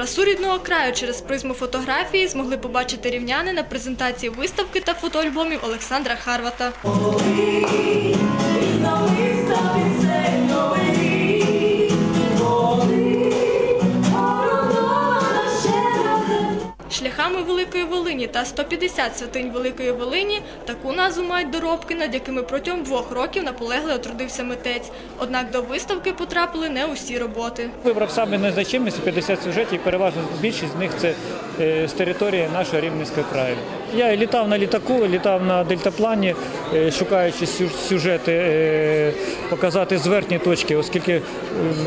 Красу рідного краю через призму фотографії змогли побачити рівняни на презентації виставки та фотоальбомів Олександра Харвата. Шляхами Великої Волині та 150 святинь Великої Волині таку назву мають доробки, над якими протягом двох років наполегливо трудився митець. Однак до виставки потрапили не усі роботи. Вибрав саме незначимість 50 сюжетів, переважно більшість з них це е, з території нашого Рівненського краю. Я літав на літаку, літав на дельтаплані, е, шукаючи сю- сюжети, е, показати з верхньої точки, оскільки е,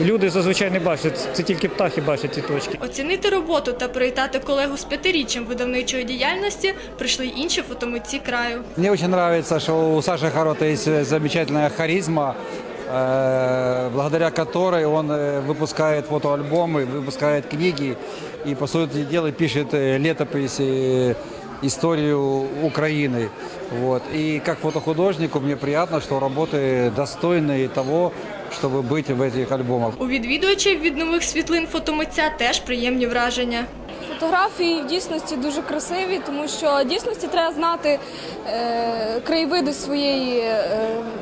люди зазвичай не бачать, це тільки птахи бачать ці точки. Оцінити роботу та привітати колегу з п'ятиріччям видавничої діяльності прийшли й інші фотомитці краю. Мне очень нравится, что у Саши Харота есть э, замечательная харизма, э, благодаря которой он э, выпускает фотоальбомы, выпускает книги и, по сути дела, пишет э, летопись э, историю Украины. Вот. И как фотохудожнику мне приятно, что работы достойны того, чтобы быть в этих альбомах. У відвідувачів від нових світлин фотомитця теж приємні враження. Фотографії в дійсності дуже красиві, тому що в дійсності треба знати е, краєвиди своєї е,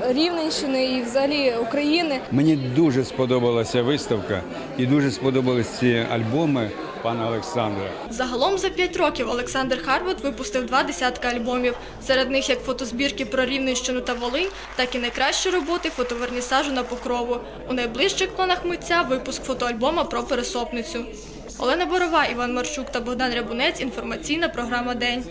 Рівненщини і взагалі України. Мені дуже сподобалася виставка і дуже сподобались ці альбоми пана Олександра. Загалом за п'ять років Олександр Харват випустив два десятка альбомів. Серед них як фотозбірки про Рівненщину та Волинь, так і найкращі роботи фотовернісажу на покрову. У найближчих планах митця випуск фотоальбома про пересопницю. Олена Борова, Іван Марчук та Богдан Рябунець. Інформаційна програма День.